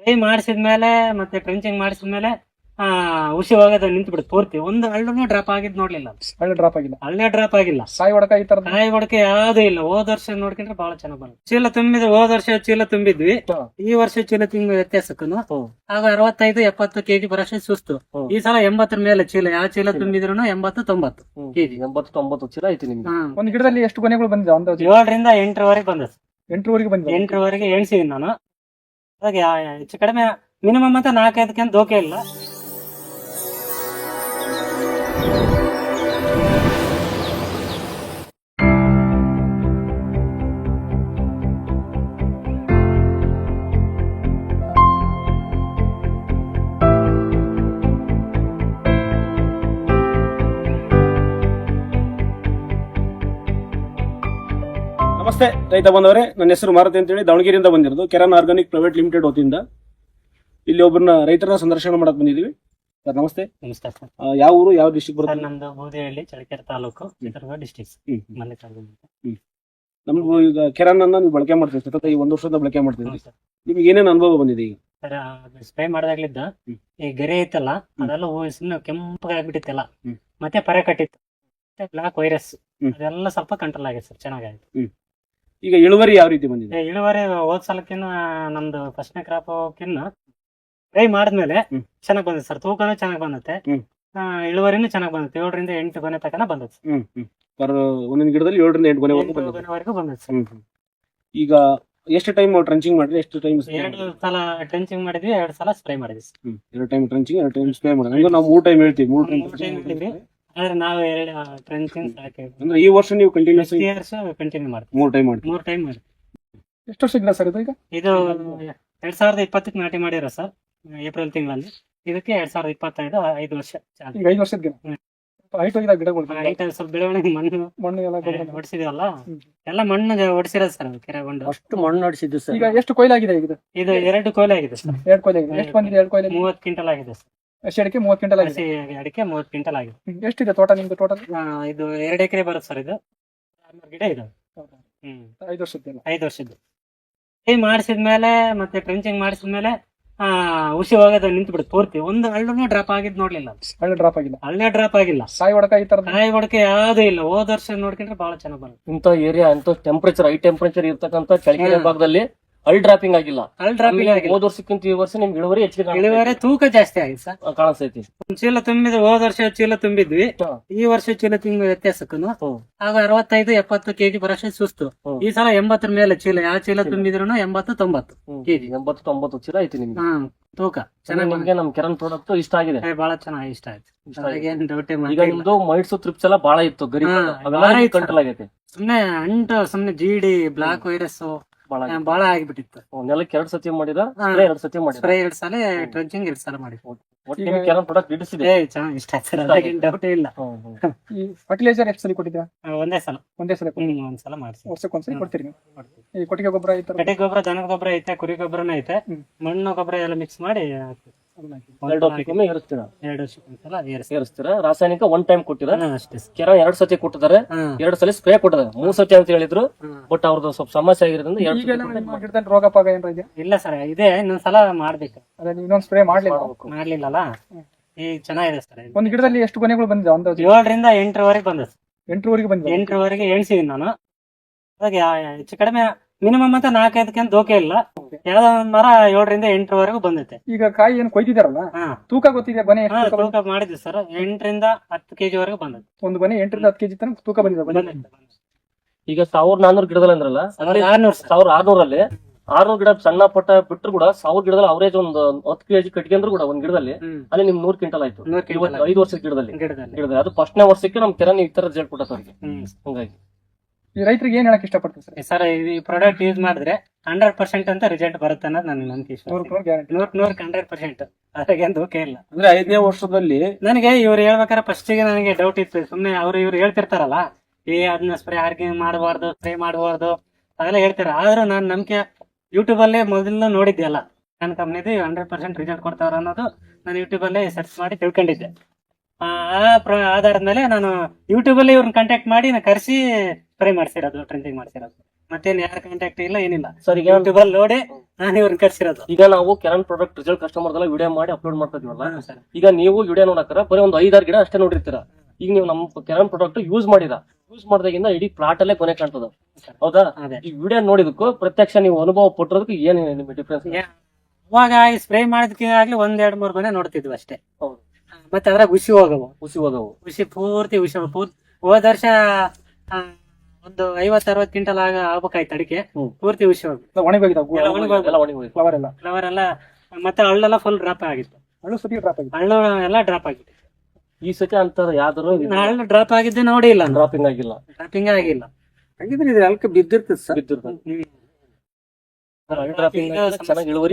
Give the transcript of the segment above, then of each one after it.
Spray ಮಾಡಿಸಿದ್ಮೇಲೆ ಮತ್ತೆ trenching ಮಾಡಿಸಿದ್ಮೇಲೆ ಆ ಉಸಿ ಹೋಗೋದು ನಿಂತು ಬಿಡುತ್ತೆ ಪೂರ್ತಿ. ಒಂದು ಹಳ್ಳುನು ಡ್ರಾಪ್ ಆಗಿದ್ ನೋಡ್ಲಿಲ್ಲ. ಹಳ್ಳಿ ಡ್ರಾಪ್ ಆಗಿಲ್ಲ. ಹಳ್ಳೆ ಡ್ರಾಪ್ ಆಗಿಲ್ಲ. ಸಾಯಿ ಹೊಡಕ ಈ ತರ ಸಾಯಿ ಹೊಡಕೆ ಯಾವ್ದು ಇಲ್ಲ. ಹೋದ ವರ್ಷ ನೋಡ್ಕೊಂಡ್ರೆ ಬಹಳ ಚೆನ್ನಾಗ್ ಬಂತು ಚೀಲ ತುಂಬಿದ ಹೋದ ವರ್ಷ ಚೀಲ ತುಂಬಿದ್ವಿ. ಈ ವರ್ಷ ಚೀಲ ತುಂಬ ವ್ಯತ್ಯಾಸಕ್ಕೂ ಆಗ ಅರವತ್ತೈದು ಎಪ್ಪತ್ತು ಕೆಜಿ ಬರೋಷ್ಟು ಸುಸ್ತು. ಈ ಸಲ ಎಂಬತ್ತರ ಮೇಲೆ ಚೀಲ. ಯಾವ ಚೀಲ ತುಂಬಿದ್ರು ಎಂಬತ್ತು ತೊಂಬತ್ತು ಕೆಜಿ. ಎಂಬತ್ತು ತೊಂಬತ್ತು ಚೀಲ ಐತಿ ನಿಮ್ಗೆ ಒಂದು ಗಿಡದಲ್ಲಿ ಎಷ್ಟು ಕೊನೆಗಳು ಬಂದಿದೆ ಅಂದಾಜು ಏಳರಿಂದ ಎಂಟರವರೆಗೆ ಬಂದದ್ದು. ಎಂಟರವರೆಗೆ ಬಂದಿದೆ ಎಂಟರವರೆಗೆ ಎಣ್ಸಿದೀನಿ ನಾನು. ಹಾಗೆ ಹೆಚ್ಚು ಕಡಿಮೆ ಮಿನಿಮಮ್ ಅಂತ ನಾಲ್ಕೈದಕ್ಕೆ ಅಂತ ದೋಕೆ ಇಲ್ಲ. ನಮಸ್ತೆ ರೈತ ಬಂದವರೇ. ನನ್ನ ಹೆಸರು ಮಾರುತಿ ಅಂತೇಳಿ ದಾವಣಗೆರೆಯಿಂದ ಬಂದಿರೋದು. ಕೆರನ್ ಆರ್ಗಾನಿಕ್ ಪ್ರೈವೇಟ್ ಲಿಮಿಟೆಡ್ ವತಿಯಿಂದ ಇಲ್ಲಿ ಒಬ್ಬರನ್ನ ರೈತರನ್ನ ಸಂದರ್ಶನ ಮಾಡಕ್ ಬಂದಿದೀವಿ ಸರ್ ನಮಸ್ತೆ. ನಮಸ್ಕಾರ ಸರ್. ಯಾವ ಊರು ಯಾವ ಡಿಸ್ಟಿಕ್ ಸರ್ ಬರುತ್ತೆ ನಮ್ದು ಬೂದಿಹಳ್ಳಿ ಚಳ್ಳಕೆರೆ ತಾಲೂಕು ಚಿತ್ರದುರ್ಗ ಡಿಸ್ಟಿಕ್ ಹ್ಮ್. ಮಲ್ಲಿಕಾರ್ಜುನ ನಮ್ಗೂ ಈಗ ಕೆರಾನ್ ಅನ್ನ ನೀವು ಬಳಕೆ ಮಾಡ್ತೀವಿ ಸತತ ಈ ಒಂದು ವರ್ಷದ ಬಳಕೆ ಮಾಡ್ತಿದ್ರಿ ಹ್ಮ್ ಸರ್. ನಿಮ್ಗೆ ಏನೇನು ಅನುಭವ ಬಂದಿದೆ ಈಗ? ಸರ್ ಸ್ಪ್ರೇ ಮಾಡಿದಾಗ್ಲಿದ್ದ ಹ್ಮ್. ಈ ಗೆರೆ ಐತಲ್ಲ ಅದೆಲ್ಲ ಹೂವು ಸುಮ್ಮನೆ ಕೆಂಪಗಾಗ್ಬಿಟ್ಟಿತ್ತಲ್ಲ ಹ್ಮ್. ಮತ್ತೆ ಪರೆ ಕಟ್ಟಿತ್ತು. ಮತ್ತೆ ಬ್ಲಾಕ್ ವೈರಸ್ ಹ್ಮ್. ಅದೆಲ್ಲ ಸ್ವಲ್ಪ ಕಂಟ್ರೋಲ್ ಆಗಿದೆ ಸರ್ ಚೆನ್ನಾಗಾಯ್ತು ಈಗ ಇಳುವರಿ ಯಾವ ರೀತಿ ಬಂದಿದೆ ಇಳುವರಿ ಹೋದ್ ಸಲಕ್ಕಿನ್ನ ನಮ್ದು ಫಸ್ಟ್ನೇ ಕ್ರಾಪ್ ಕಿನ್ನ ಟ್ರೈ ಮಾಡಿದ್ಮೇಲೆ. ಚೆನ್ನಾಗ್ ಬಂದಿದೆ ಸರ್ ತೂಕನೂ ಚೆನ್ನಾಗ್ ಬಂದತ್ತೆ. ಆ, ಇಳುವರಿನೂ ಚೆನ್ನಾಗ್ ಬಂದತ್ತೆ ಏಳರಿಂದ ಎಂಟು ಗೊನೆ ತನಕ ಬಂದತ್ತೆ ಸರ್. ಹ್ಮ್ ಹ್ಮ್ ಪರ್ ಒಂದೊಂದು ಗಿಡದಲ್ಲಿ ಏಳರಿಂದ ಎಂಟು ಗೊನೆ ಬಂದಿದೆ ಗೊನೆವರೆಗೂ ಬಂದತ್ತೆ ಸರ್ ಹ್ಮ್ ಹ್ಮ್. ಈಗ ಎಷ್ಟು ಟೈಮ್ ಟ್ರಂಚಿಂಗ್ ಮಾಡಿದ್ರೆ ಎಷ್ಟು ಟೈಮ್ ಎರಡು ಸಲ ಟ್ರೆಂಚಿಂಗ್ ಮಾಡಿದ್ವಿ ಎರಡು ಸಲ ಸ್ಪ್ರೇ ಮಾಡಿದ್ವಿ ಸರ್. ಎರಡು ಟೈಮ್ ಟ್ರಂಚಿಂಗ್ ಎರಡು ಟೈಮ್ ಸ್ಪ್ರೇ ಮಾಡಿದ್ವಿ ಈಗ ನಾವು ಮೂರು ಟೈಮ್ ಹೇಳ್ತೀವಿ ಮೂರು ಟೈಮ್ time ಮಾಡ್ತೀವಿ ಟೈಮ್ ಆದ್ರೆ ನಾವು ಎರಡು ಫ್ರೆಂಡ್ಸ್ ಅಂದ್ರೆ ಈ ವರ್ಷ ನೀವು ಕಂಟಿನ್ಯೂಸ್ ಇಯರ್ಸ್ ಕಂಟಿನ್ಯೂ ಮಾಡ್ತೀವಿ. ಮೂರು ಟೈಮ್ ಮಾಡಿ ಮೂರ್ ಟೈಮ್ ಮಾಡಿ ಎಷ್ಟು ವರ್ಷ ಗಿಡ ಸರ್ ಇದು ಈಗ? ಇದು ಎರಡ್ ಸಾವಿರದ ಇಪ್ಪತ್ತಕ್ಕೆ ನಾಟಿ ಮಾಡಿರ ಸರ್ ಏಪ್ರಿಲ್ ತಿಂಗಳಲ್ಲಿ. ಇದಕ್ಕೆ ಎರಡ್ ಸಾವಿರದ ಇಪ್ಪತ್ತೈದು ಐದು ವರ್ಷ ಈಗ ಐದು ವರ್ಷದ ಗಿಡ. ಹೈಟ್ ಹೋಗಿದೆ ಗಿಡಗಳು ಹೈಟ್ ಸ್ವಲ್ಪ ಬೆಳವಣಿಗೆ ಮಣ್ಣು ಮಣ್ಣು ಎಲ್ಲ ಹೊಡಿಸಿದವಲ್ಲ. ಎಲ್ಲ ಮಣ್ಣು ಹೊಡಿಸಿರೋದು ಸರ್ ಕೆರೆಗೊಂಡು. ಅಷ್ಟು ಮಣ್ಣು ಹೊಡಿಸಿದ್ದು ಸರ್ ಈಗ ಎಷ್ಟು ಕೊಯ್ಲಾಗಿದೆ ಈಗ ಇದು? ಇದು ಎರಡು ಕೊಯ್ಲಾಗಿದೆ ಆಗಿದೆ ಸರ್ ಎರಡು ಕೊಯ್ಲಾಗಿದೆ. ಎಷ್ಟು ಬಂದಿದೆ ಎರಡು ಕೊಯ್ಲಾಗಿದೆ ಮೂವತ್ ಕ್ವಿಂಟಲ್ ಆಗಿದೆ ಸರ್ ಹಸಿ ಅಡಿಕೆ? ಮೂವತ್ತು ಕ್ವಿಂಟಲ್ ಆಗಿದೆ. ಅಡಿಕೆ ಮೂವತ್ ಕ್ವಿಂಟಲ್ ಆಗಿದೆ. ಹ್ಮ್. ಎಷ್ಟಿದೆ ತೋಟ ನಿಮ್ದು ಟೋಟಲ್ ಆ, ಇದು ಎರಡು ಎಕರೆ ಬರುತ್ತೆ ಸರ್ ಇದು. ಆರ್ನೂರು ಗಿಡ ಇದು. ಹ್ಮ್. ಐದು ವರ್ಷದ್ದೆಲ್ಲ ಐದು ವರ್ಷದ್ದು. ಮಾಡಿಸಿದ್ಮೇಲೆ ಮತ್ತೆ ಟ್ರೆಂಚಿಂಗ್ ಮಾಡಿಸಿದ್ಮೇಲೆ ಆ ಹುಸಿ ಹೋಗೋದು ನಿಂತು ಬಿಡುತ್ತೆ ಪೂರ್ತಿ. ಒಂದು ಹಳ್ಳುನು ಡ್ರಾಪ್ ಆಗಿದ್ ನೋಡ್ಲಿಲ್ಲ. ಹಳ್ಳಿ ಡ್ರಾಪ್ ಆಗಿಲ್ಲ? ಹಳ್ಳೆ ಡ್ರಾಪ್ ಆಗಿಲ್ಲ. ಸಾಯಿ ಹೊಡಕ ಈ ತರದ ಕಾಯಿ ಹೊಡಕೆ ಯಾವ್ದು ಇಲ್ಲ. ಹೋದ ವರ್ಷ ನೋಡ್ಕೊಂಡ್ರೆ ಬಹಳ ಚೆನ್ನಾಗ್ ಬಂತು ಇಂತ ಏರಿಯಾ ಅಂತ ಟೆಂಪರೇಚರ್ ಹೈ ಟೆಂಪರೇಚರ್ ಇರ್ತಕ್ಕಂತ ಕೆಳಗಿನ ಹ್ಮ್. ಭಾಗದಲ್ಲಿ ಅಲ್ ಡ್ರಾಪಿಂಗ್ ಆಗಿಲ್ಲ. ಹಳ್ಳ ಡ್ರಾಪಿಂಗ್ ಆಗಿಲ್ಲ. ಹೋದ ವರ್ಷಕ್ಕಿಂತ ಈ ವರ್ಷ ನಿಮ್ಗೆ ಇಳುವರಿ ಹೆಚ್ಚಿಗೆ ಇಳುವರಿ ತೂಕ ಜಾಸ್ತಿ ಆಗಿದೆ ಸರ್. ಕಾಣಿಸ್ತೈತಿ. ಒಂದ್ ಚೀಲ ತುಂಬಿದ್ರೆ ಹೋದ ವರ್ಷ ಚೀಲ ತುಂಬಿದ್ವಿ. ಹಾ. ಈ ವರ್ಷ ಚೀಲ ತುಂಬ ವ್ಯತ್ಯಾಸಕ್ಕೂ ಹ್ಮ್. ಆಗ ಅರವತ್ತೈದು ಎಪ್ಪತ್ತು ಕೆಜಿ ಬರೋಷ್ಟು ಸುಸ್ತು. ಹ್ಮ್. ಈ ಸಲ ಎಂಬತ್ತರ ಮೇಲೆ ಚೀಲ. ಯಾವ ಚೀಲ ತುಂಬಿದ್ರು ಎಂಬತ್ತು ತೊಂಬತ್ತು ಹ್ಮ್. ಕೆಜಿ. ಎಂಬತ್ತು ತೊಂಬತ್ತು ಚೀಲ ಐತಿ ನಿಮ್ಗೆ. ಹಾ ತೂಕ. ಚೆನ್ನಾಗಿ ನಿಮ್ಗೆ ನಮ್ ಕೆರನ್ ಪ್ರಾಡಕ್ಟ್ ಇಷ್ಟ ಆಗಿದೆ. ಬಹಳ ಚೆನ್ನಾಗಿ ಇಷ್ಟ ಆಯ್ತು. ಇಷ್ಟ ಈಗ ನಿಮ್ದು ಮೈಟ್ಸು ತ್ರಿಪ್ಸ್ ಎಲ್ಲ ಬಾಳ ಇತ್ತು. ಗರಿ ಹಾ, ಅವೆಲ್ಲ ಇತ್ತು. ಕಂಟ್ರೋಲ್ ಆಗೈತೆ. ಸುಮ್ನೆ ಅಂಟು ಸುಮ್ನೆ ಜಿಡಿ ಬ್ಲಾಕ್ ವೈರಸ್ ಬಾಳ ಆಗಿತ್ತು. ಬಹಳ ಆಗಿಬಿಟ್ಟಿತ್ತು. ನೆಲಕ್ಕೆ ಎರಡ್ ಸತಿ ಮಾಡಿದ? ಹಾ. ಸ್ಪ್ರೇ ಎರಡ್ ಸತಿ ಮಾಡಿದ? ಸ್ಪ್ರೇ ಎರಡ್ ಸಲ ಟ್ರೆಂಚಿಂಗ್ ಎರಡ್ ಸಲ ಮಾಡಿ ಒಟ್ಟು ನಿಮ್ಗೆ ಪ್ರಾಡಕ್ಟ್ ಇಡಿಸಿದೆ ಏ ಚೆನ್ನಾಗಿ ಇಷ್ಟ ಆಯ್ತು ಅದ್ರಾಗೇನ್ ಇಲ್ಲ. ಫರ್ಟಿಲೈಸರ್ ಎಷ್ಟು ಸಲ ಕೊಟ್ಟಿದ್ದೀರಾ? ಒಂದೇ ಸಲ. ಒಂದೇ ಸಲ ಕೊಡಿ. ಹ್ಮ್ ಒಂದ್ಸಲ ಮಾಡಿಸಿ ವರ್ಷಕ್ಕೆ ಒಂದ್ಸಲ. ಕೊಡ್ತೀರಿ ನೀವು? ಈ ಕೊಟ್ಟಿಗೆ ಗೊಬ್ಬರ ಈ ತರ ಗೊಬ್ಬರ ದನದ ಗೊಬ್ಬರ ಐತೆ ಕುರಿ ಗೊಬ್ಬರನೇ ಐತೆ. ಮಣ್ಣು ಗೊಬ್ಬರ ಎಲ್ಲ ಮಿಕ್ಸ್ ಮಾಡಿ ಹಾಕ್ತೀವಿ. ಎರಡು ವರ್ಷಕ್ಕೊಮ್ಮೆ ಏರಿಸ್ತೀರಾ? ಎರಡು ವರ್ಷಕ್ಕೊಂದ್ಸಲ ಏರಿಸಿ ಏರಿಸ್ತೀರಾ? ರಾಸಾಯನಿಕ ಒನ್ ಟೈಮ್ ಕೊಟ್ಟಿರ? ಅಷ್ಟೇ ಸರ್. ಕೆರ ಎರಡ್ ಸತಿ ಕೊಟ್ಟಿದ್ದಾರೆ. ಎರಡ್ ಸಲ ಸ್ಪ್ರೇ ಕೊಟ್ಟಿದ್ದಾರೆ. ಮೂರ್ ಸತಿ ಅಂತ ಹೇಳಿದ್ರು. ಬಟ್ ಅವ್ರದ್ದು ಸ್ವಲ್ಪ ಸಮಸ್ಯೆ ಆಗಿರೋದ್ರಿಂದ ಎರಡ್ ಈಗೆಲ್ಲ ಸತಿ ನಿಮ್ಮ ಗಿಡದಲ್ಲಿ ರೋಗ ಪಾಗ ಏನಾರ ಇದೆಯಾ? ಇಲ್ಲ ಸರ್ ಇದೆ. ಇನ್ನೊಂದ್ಸಲ ಮಾಡ್ಬೇಕು. ಅದೇ ನೀವು ಇನ್ನೊಂದು ಸ್ಪ್ರೇ ಮಾಡ್ಲಿಲ್ಲ ಮಾಡ್ಲಿಲ್ಲಲ್ಲ? ಈ ಈಗ ಚೆನ್ನಾಗಿದೆ ಸರ್. ಇದು. ಒಂದು ಗಿಡದಲ್ಲಿ ಎಷ್ಟು ಕೊನೆಗಳು ಬಂದಿದೆ? ಅಂದಾಜು ಏಳರಿಂದ ಎಂಟರವರೆಗೆ ಬಂದ ಎಂಟರವರೆಗೆ ಬಂದಿದೆ? ಎಂಟರವರೆಗೆ ಎಣಿಸಿದೀನಿ ನಾನು. ಹೆಚ್ಚು ಕಡಿಮೆ ಮಿನಿಮಮ್ ಅಂತ ನಾಲ್ಕೈದಕ್ಕೆ ದೋಕೆ ಇಲ್ಲ. ಯಾವ್ದೋ ಒಂದ್ ಮರ ಏಳರಿಂದ ಎಂಟರವರೆಗೂ ಬಂದೈತೆ ಈಗ ಕಾಯಿ ಏನು ಕೊಯ್ದಿದಾರಲ್ಲ ಹಾ. ತೂಕ ಗೊತ್ತಿದೆ ಹಾ ಎಷ್ಟು ತೂಕ ಬಂದಿದೆ? ಮಾಡಿದ್ವಿ ಸರ್. ಎಂಟರಿಂದ ಹತ್ತು ಕೆಜಿ ವರೆಗೂ ಬಂದೈತೆ ಒಂದು ಬನೆ ಎಂಟರಿಂದ ಹತ್ತು ಕೆಜಿ ತನಕ ತೂಕ ಬಂದಿದೆ. ಬಂದೈತೆ ಈಗ ಸಾವಿರ ನಾನೂರು ಗಿಡದಲ್ಲಿ ಅಂದ್ರಲ್ಲ ಆರ್ನೂರು ಸರ್. ಸಾವಿರ ಆರ್ನೂರಲ್ಲಿ ಆರ್ನೂರು ಗಿಡ ಸಣ್ಣ ಪಟ್ಟ ಬಿಟ್ಟರು ಕೂಡ ಸಾವಿರ ಗಿಡದಲ್ಲಿ ಅವರೇಜ್ ಒಂದು ಹತ್ತು ಕೆಜಿ ಅಂದ್ರೂ ಕೂಡ ಒಂದ್ ಗಿಡದಲ್ಲಿ ಹ್ಮ್. ಅಲ್ಲಿ ನಿಮ್ ನೂರ್ ಕ್ವಿಂಟಲ್ ಆಯ್ತು. ನೂರ್ ಐದು ವರ್ಷದ ಗಿಡದಲ್ಲಿ. ಗಿಡದಲ್ಲಿ. ಗಿಡದಲ್ಲಿ. ಅದು ಫಸ್ಟ್ನೇ ವರ್ಷಕ್ಕೆ ನಮ್ ಕೆರೆ ಈ ತರ ರಿಸಲ್ಟ್ ಕೊಟ್ಟ ಅವ್ರಿಗೆ. ಹ್ಮ್. ಹಂಗಾಗಿ. ರೈತರಿಗೆ ಏನ್ ಹೇಳಕ್ ಇಷ್ಟಪಡ್ತೀವಿ ಸರ್? ಸರ್ ಈ ಪ್ರಾಡಕ್ಟ್ ಯೂಸ್ ಮಾಡಿದ್ರೆ ಹಂಡ್ರೆಡ್ ಪರ್ಸೆಂಟ್ ಅಂತ ರಿಸಲ್ಟ್ ಬರುತ್ತೆ ಅನ್ನೋದು ನನ್ನ ನಂಬಿಕೆ ನೂರು ನೂರು ಗ್ಯಾರಂಟಿ ನೂರ್ ನೂರ್ ಹಂಡ್ರೆಡ್ ಪರ್ಸೆಂಟ್ ಅದಕ್ಕೆ ದೋಕೆ ಇಲ್ಲ. ಅಂದ್ರೆ ಐದನೇ ವರ್ಷದಲ್ಲಿ ನನಗೆ ಇವ್ರು ಹೇಳ್ಬೇಕಾದ್ರೆ ಫಸ್ಟ್ಗೆ ನನಗೆ ಡೌಟ್ ಇತ್ತು. ಸುಮ್ಮನೆ ಅವ್ರು ಇವ್ರು ಹೇಳ್ತಿರ್ತಾರಲ್ಲ ಏ ಅದನ್ನ ಸ್ಪ್ರೇ ಆರ್ಗೆ ಮಾಡಬಾರ್ದು ಸ್ಪ್ರೇ ಮಾಡಬಾರ್ದು ಅದೆಲ್ಲ ಹೇಳ್ತಾರೆ ಆದ್ರೂ ನಾನು ನಂಬಿಕೆ ಯೂಟ್ಯೂಬ್ ಅಲ್ಲೇ ಮೊದಲು ನೋಡಿದ್ದೆ ಅಲ್ಲ. ನನ್ನ ಕಂಪ್ನಿದು ಹಂಡ್ರೆಡ್ ಪರ್ಸೆಂಟ್ ರಿಸಲ್ಟ್ ಕೊಡ್ತಾರ ಅನ್ನೋದು ನಾನು ಯೂಟ್ಯೂಬ್ ಅಲ್ಲೇ ಸರ್ಚ್ ಮಾಡಿ ತಿಳ್ಕೊಂಡಿದ್ದೆ. ಆ ಪ್ರ- ಆಧಾರದ ಮೇಲೆ ನಾನು ಯೂಟ್ಯೂಬ್ ಅಲ್ಲಿ ಇವ್ರನ್ನ ಕಾಂಟ್ಯಾಕ್ಟ್ ಮಾಡಿ ನಾನು ಕರೆಸಿ ಸ್ಪ್ರೇ ಮಾಡ್ಸಿರೋದು ಟ್ರೆಂಡಿಂಗ್ ಮಾಡ್ಸಿರೋದು. ಮತ್ತೇನು ಯಾರ ಕಾಂಟ್ಯಾಕ್ಟ್ ಇಲ್ಲ ಏನಿಲ್ಲ. ಸರ್ ಈಗ ಯೂಟ್ಯೂಬ್ ಅಲ್ಲಿ ನೋಡಿ ನಾನು ಇವ್ರನ್ನ ಕರ್ಸಿರೋದು. ಈಗ ನಾವು ಕೆರನ್ ಪ್ರಾಡಕ್ಟ್ ರಿಸಲ್ಟ್ ಕಸ್ಟಮರ್ ಎಲ್ಲ ವಿಡಿಯೋ ಮಾಡಿ ಅಪ್ಲೋಡ್ ಮಾಡ್ತಿದ್ವಲ್ಲ ಸರ್. ಈಗ ನೀವು ವಿಡಿಯೋ ನೋಡಕ್ಕಾರ ಬರೀ ಒಂದು ಐದಾರು ಗಿಡ ಅಷ್ಟೇ ನೋಡಿರ್ತೀರ. ಈಗ ನೀವು ನಮ್ಮ ಕೆರನ್ ಪ್ರಾಡಕ್ಟ್ ಯೂಸ್ ಮಾಡಿದ. ಯೂಸ್ ಮಾಡಿದಾಗಿಂದ ಇಡೀ ಪ್ಲಾಟ್ ಅಲ್ಲೇ ಕೊನೆ ಕಾಣ್ತದ. ಹೌದಾ? ಈ ವಿಡಿಯೋ ನೋಡಿದಕ್ಕೂ ಪ್ರತ್ಯಕ್ಷ ನೀವು ಅನುಭವ ಪಟ್ಟಿರೋದಕ್ಕೆ ಏನು ನಿಮ್ಗೆ ಡಿಫ್ರೆನ್ಸ್ ಅವಾಗ ಈ ಸ್ಪ್ರೇ ಮಾಡಿದ್ಕೆ ಆಗ್ಲಿ ಒಂದ್ ಎರಡ್ ಮೂರ್ ಮನೆ ನೋಡ್ತಿದ್ವಿ ಅಷ್ಟೇ. ಹೌದು. ಮತ್ತೆ ಅದ್ರಾಗ ಹುಸಿ ಹೋಗವು ಹುಸಿ ಹೋಗವು. ಖುಷಿ ಪೂರ್ತಿ ಖುಷಿ ಪೂರ್ತಿ ಹೋದ ವರ್ಷ ಒಂದು ಐವತ್ ಅರವತ್ ಕ್ವಿಂಟಲ್ ಆಗ ಆಗ್ಬೇಕಾಯ್ತು ಅಡಿಕೆ. ಪೂರ್ತಿ ಖುಷಿ ಹೋಗಿ ಫ್ಲವರ್ ಎಲ್ಲ ಫ್ಲವರ್ ಎಲ್ಲ ಮತ್ತೆ ಹಳ್ಳೆಲ್ಲ ಫುಲ್ ಡ್ರಾಪ್ ಆಗಿತ್ತು. ಹಳ್ಳು ಸತಿ ಡ್ರಾಪ್ ಆಗಿದೆ ಹಳ್ಳು ಎಲ್ಲ ಡ್ರಾಪ್ ಆಗಿತ್ತು. ಈ ಸತಿ ಅಂತಾರ ಯಾವ್ದಾರು ಹಳ್ಳು ಡ್ರಾಪ್ ಆಗಿದ್ದೆ ನೋಡಿಲ್ಲ ಡ್ರಾಪಿಂಗ್ ಆಗಿಲ್ಲ. ಡ್ರಾಪಿಂಗ್ ಆಗಿಲ್ಲ. ಹಾಗಿದ್ರೆ ಇದು ಅಲ್ಕ ಬಿದ್ದಿರ್ತದೆ ಸರ್. ಬಿದ್ದಿರ್ತದೆ.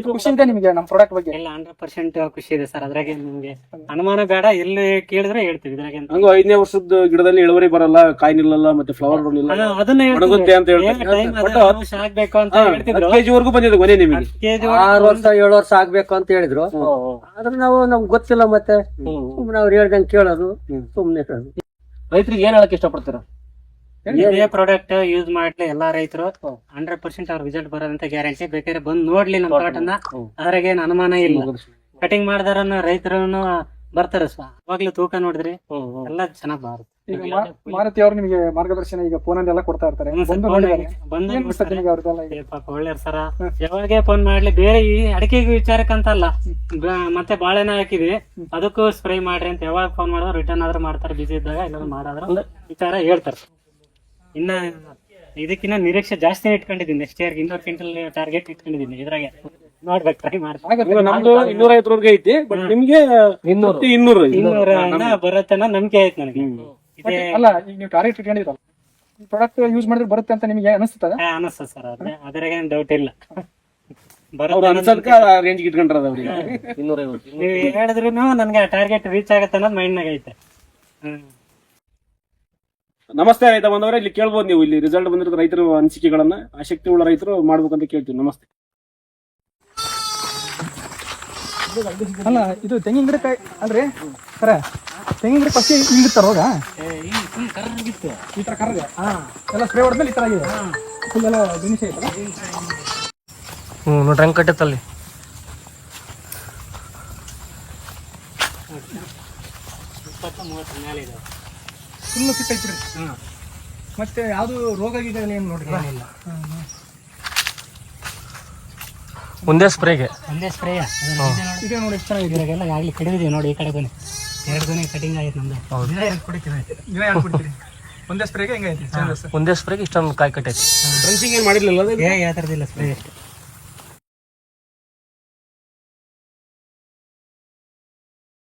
ಖುಷಿ ಇದೆ ನಿಮಗೆ ನಮ್ಮ ಪ್ರಾಡಕ್ಟ್ ಬಗ್ಗೆ. ಎಲ್ಲ ಹಂಡ್ರೆಡ್ ಪರ್ಸೆಂಟ್ ಖುಷಿ ಇದೆ ಸರ್ ಅದ್ರಾಗೆ ನಿಮ್ಗೆ ಅನುಮಾನ ಬೇಡ. ಎಲ್ಲಿ ಕೇಳಿದ್ರೆ ಹೇಳ್ತೀವಿ ಇದ್ರಾಗೆ ಅಂತ. ಹಂಗ ಐದನೇ ವರ್ಷದ ಗಿಡದಲ್ಲಿ ಇಳುವರಿ ಬರಲ್ಲ ಕಾಯಿ ನಿಲ್ಲಲ್ಲ ಮತ್ತೆ ಫ್ಲವರ್ ಬರಲಿಲ್ಲ ಅದನ್ನ ಒಣಗುತ್ತೆ ಅಂತ. ಹೇಳ್ತಾರೆ. ಬಟ್ ಆಗ್ಬೇಕು ಅಂತ ಹೇಳ್ತಿದ್ರು. ಕೆಜಿ ವರೆಗೂ ಬಂದಿದೆ ಕೊನೆ ನಿಮಗೆ. ಕೆಜಿ ಆರು ವರ್ಷ ಏಳು ವರ್ಷ ಆಗ್ಬೇಕು ಅಂತ ಹೇಳಿದ್ರು. ಆದ್ರೆ ನಾವು ನಮ್ಗೆ ಗೊತ್ತಿಲ್ಲ ಮತ್ತೆ. ಸುಮ್ನೆ ಅವ್ರು ಹೇಳ್ದಂಗೆ ಕೇಳೋದು ಸುಮ್ನೆ. ರೈತರಿಗೆ ಏನ್ ಹೇಳಕ್ ಇಷ್ಟಪಡ್ತೀರಾ? ಇದೇ ಪ್ರಾಡಕ್ಟ್ ಯೂಸ್ ಮಾಡ್ಲಿ ಎಲ್ಲಾ ರೈತರು ಹಂಡ್ರೆಡ್ ಪರ್ಸೆಂಟ್ ಅವ್ರ ರಿಸಲ್ಟ್ ಬರೋದಂತ ಗ್ಯಾರಂಟಿ ಬೇಕಾದ್ರೆ ಬಂದ್ ನೋಡ್ಲಿ ನಮ್ಮ ಹ್ಮ್. ಅದ್ರಾಗ ಏನ್ ಅನುಮಾನ ಇಲ್ಲ. ಕಟಿಂಗ್ ಮಾಡಿದಾರನ್ನ ರೈತರನ್ನು ಬರ್ತಾರ ಅವಾಗ್ಲೂ ತೂಕ ನೋಡಿದ್ರಿ ಎಲ್ಲಾ ಚೆನ್ನಾಗ್ ಬರುತ್ತೆ. ಮಾರುತಿ ಅವ್ರು ನಿಮಗೆ ಮಾರ್ಗದರ್ಶನ ಈಗ ಫೋನ್ ಎಲ್ಲ ಕೊಡ್ತಾ ಇರ್ತಾರೆ. ಪಾಪ ಒಳ್ಳೆಯವ್ರು ಸರ. ಯಾವಾಗ ಫೋನ್ ಮಾಡ್ಲಿ ಬೇರೆ ಈ ಅಡಿಕೆ ವಿಚಾರಕ್ಕಂತಲ್ಲ. ಮತ್ತೆ ಬಾಳೆನ ಹಾಕಿದ್ವಿ. ಅದಕ್ಕೂ ಸ್ಪ್ರೇ ಮಾಡ್ರಿ ಅಂತ ಯಾವಾಗ ಫೋನ್ ಮಾಡಿದ್ರು ರಿಟರ್ನ್ ಆದ್ರೂ ಮಾಡ್ತಾರೆ. ಬಿಸಿ ಇದ್ದಾಗ ಇಲ್ಲ ಮಾಡಾದ್ರೂ ವಿಚಾರ ಹೇಳ್ತಾರೆ. ಇನ್ನ ಇದಕ್ಕಿನ್ನ ನಿರೀಕ್ಷೆ ಜಾಸ್ತಿ ಇಟ್ಕೊಂಡಿದ್ದೀನಿ ನೆಕ್ಸ್ಟ್ ಇಯರ್ ಇನ್ನೂರು ಕ್ವಿಂಟಲ್ ಟಾರ್ಗೆಟ್ ಇಟ್ಕೊಂಡಿದ್ದೀನಿ ಇದ್ರಾಗೆ. ನೋಡ್ಬೇಕು ಟ್ರೈ ಮಾಡ್ತೀನಿ. ನಮ್ದು ಇನ್ನೂರ ಐವತ್ತರವರೆಗೆ ಐತಿ ಬಟ್ ನಿಮ್ಗೆ ಇನ್ನೂರು. ಇನ್ನೂರು. ಇನ್ನೂರ ನಂಬಿಕೆ ಆಯ್ತು ನನಗೆ. ಇದೇ ಅಲ್ಲ ಈಗ ನೀವು ಟಾರ್ಗೆಟ್ ಇಟ್ಕೊಂಡಿದ್ರಲ್ಲ ಪ್ರಾಡಕ್ಟ್ ಯೂಸ್ ಮಾಡಿದ್ರೆ ಬರುತ್ತೆ ಅಂತ ನಿಮಗೆ ಅನಿಸ್ತದ? ಅನಿಸ್ತದೆ ಸರ್ ಅದೇ ಏನು ಡೌಟ್ ಇಲ್ಲ. ರೇಂಜ್ ಇಟ್ಕೊಂಡ್ರದ ಅವ್ರಿಗೆ ಇನ್ನೂರೈವತ್ತು ನೀವು ಹೇಳಿದ್ರು ನನ್ಗೆ ಟಾರ್ಗೆಟ್ ರೀಚ್ ಆಗತ್ತೆ ಅನ್ನೋದು ಮೈಂಡ್ನಾಗ ಐತೆ ಹ್ಮ್. ನಮಸ್ತೆ ರೈತ ಬಂದವರೇ ಇಲ್ಲಿ ಕೇಳ್ಬೋದು ನೀವು. ಇಲ್ಲಿ ರಿಸಲ್ಟ್ ಬಂದಿರೋ ರೈತರ ಅನಿಸಿಕೆಗಳನ್ನ ಆಸಕ್ತಿ ಉಳ್ಳ ರೈತರು ಮಾಡ್ಬೇಕಂತ ಕೇಳ್ತೀವಿ. ನಮಸ್ತೆ. ಅಲ್ಲ ಇದು ತೆಂಗಿನ ಗಿಡಕ್ಕೆ ಅಲ್ರಿ ಸರ ತೆಂಗಿನ ಗಿಡ ಫಸ್ಟ್ ಹಿಂಗಿರ್ತಾರ ಹೋಗ ಕರ್ಗಿತ್ತು ಈ ತರ ಕರ್ಗ ಎಲ್ಲ ಸ್ಪ್ರೇ ಹೊಡೆದ್ಮೇಲೆ ಈ ತರ ಆಗಿದೆ. ಫುಲ್ ಎಲ್ಲ ದಿನಸಿ ಐತಲ್ಲ ಹ್ಮ್ ನೋಡ್ರಿ ಹೆಂಗ್ ಕಟ್ಟತ್ತಲ್ಲಿ ಇಪ್ಪತ್ತು ಮೂವತ್ತು ಮೇಲೆ ಇದೆ. ಫುಲ್ ಫಿಟ್ ಐತ್ರಿ ಮತ್ತೆ ಯಾವ್ದು ರೋಗ ಗೀಗ ಏನು ನೋಡ್ರಿ? ಒಂದೇ ಸ್ಪ್ರೇಗೆ? ಒಂದೇ ಸ್ಪ್ರೇ ಇದೆ ನೋಡಿ ಎಷ್ಟು ಚೆನ್ನಾಗಿದೆ. ಇವಾಗೆಲ್ಲ ಆಗ್ಲಿ ಕಡಿದಿದ್ದೀವಿ ನೋಡಿ ಈ ಕಡೆ ಬನ್ನಿ. ಎರಡು ದಿನ ಕಟಿಂಗ್ ಆಯ್ತು ನಮ್ದು. ಒಂದೇ ಸ್ಪ್ರೇಗೆ ಹೆಂಗೈತಿ ಒಂದೇ ಸ್ಪ್ರೇಗೆ ಇಷ್ಟೊಂದು ಕಾಯಿ ಕಟ್ಟೈತಿ. ಡ್ರೆನ್ಸಿಂಗ್ ಏನ್ ಮಾಡಿರ್ಲಿಲ್ಲ? ಏ ಯಾವ ಥರದಿಲ್ಲ ಸ್ಪ್ರೇ ಅಷ್ಟೇ.